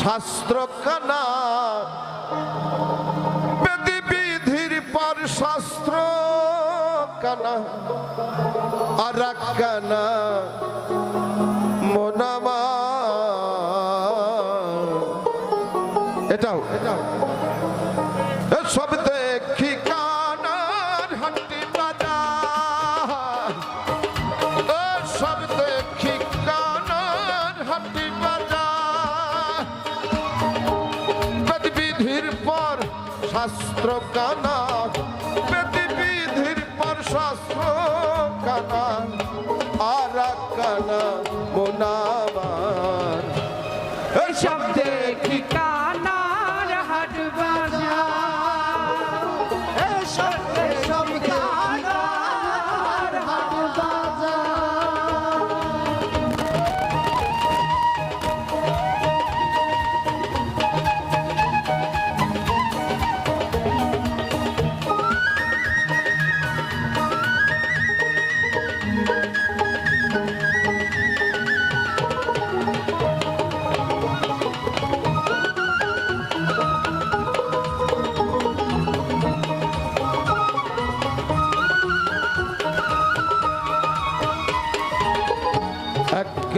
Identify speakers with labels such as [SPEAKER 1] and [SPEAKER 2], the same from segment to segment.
[SPEAKER 1] শাস্ত্র কানা বেদি বিধির পর শাস্ত্র কানা আর কানা মোনামা। এটাও। এটাও সব শাস্ত্র কানা বেদ বিধির পর শাস্ত্র কানা আর কানা মোনাবার
[SPEAKER 2] শব্দে দেখি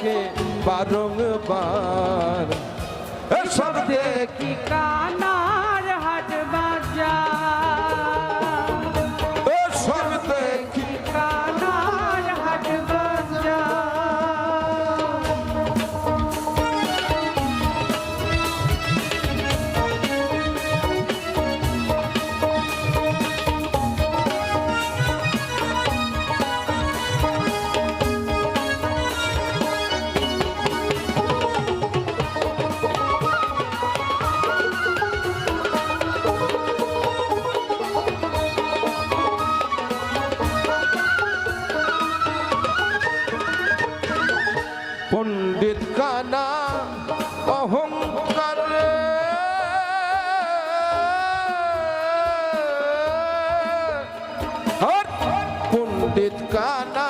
[SPEAKER 1] ডাকে বারংবার।
[SPEAKER 2] সব দেখি
[SPEAKER 1] পণ্ডিত কানা,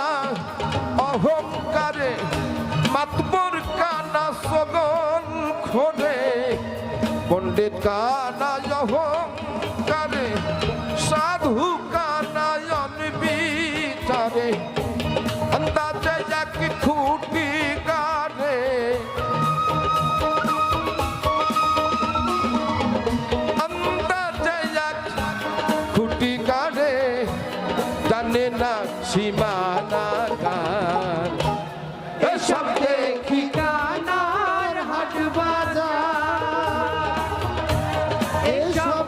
[SPEAKER 1] অহংকারে মাতবর কানা, সগল খোলে পণ্ডিত কানা, অহংকারে, সাধু কানা, অনবিচারে। অন্দাজে এক ফুটি না সীমানা গান এসব দেখি
[SPEAKER 2] কানার হাট বাজার। এসব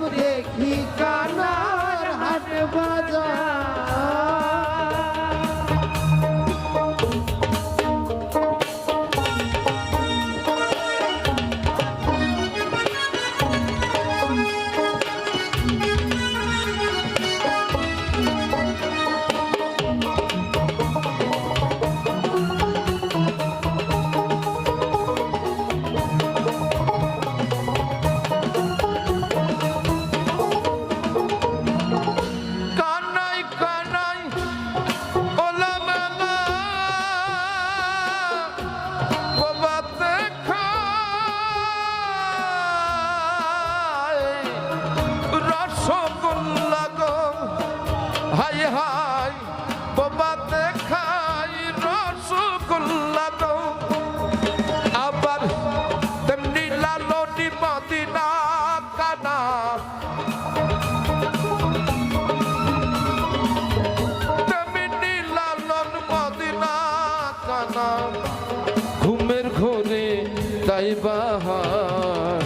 [SPEAKER 1] যায় বাহার।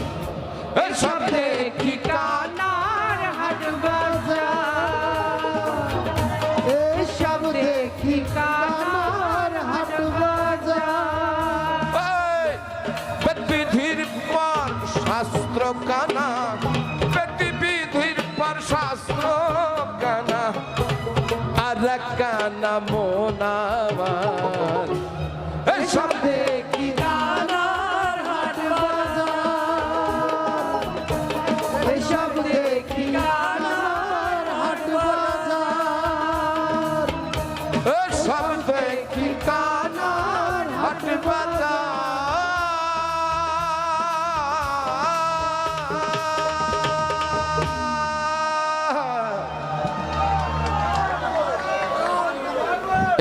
[SPEAKER 1] সবে কি
[SPEAKER 2] কানার হাট সব দেখি কানার হাট বিধির
[SPEAKER 1] পর
[SPEAKER 2] শাস্ত্র কানা বিধির পর শাস্ত্র কানা, আর কানা মোনাবার
[SPEAKER 1] সব দেখি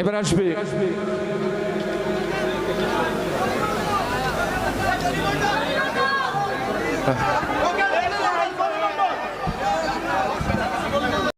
[SPEAKER 1] এবার আসবে।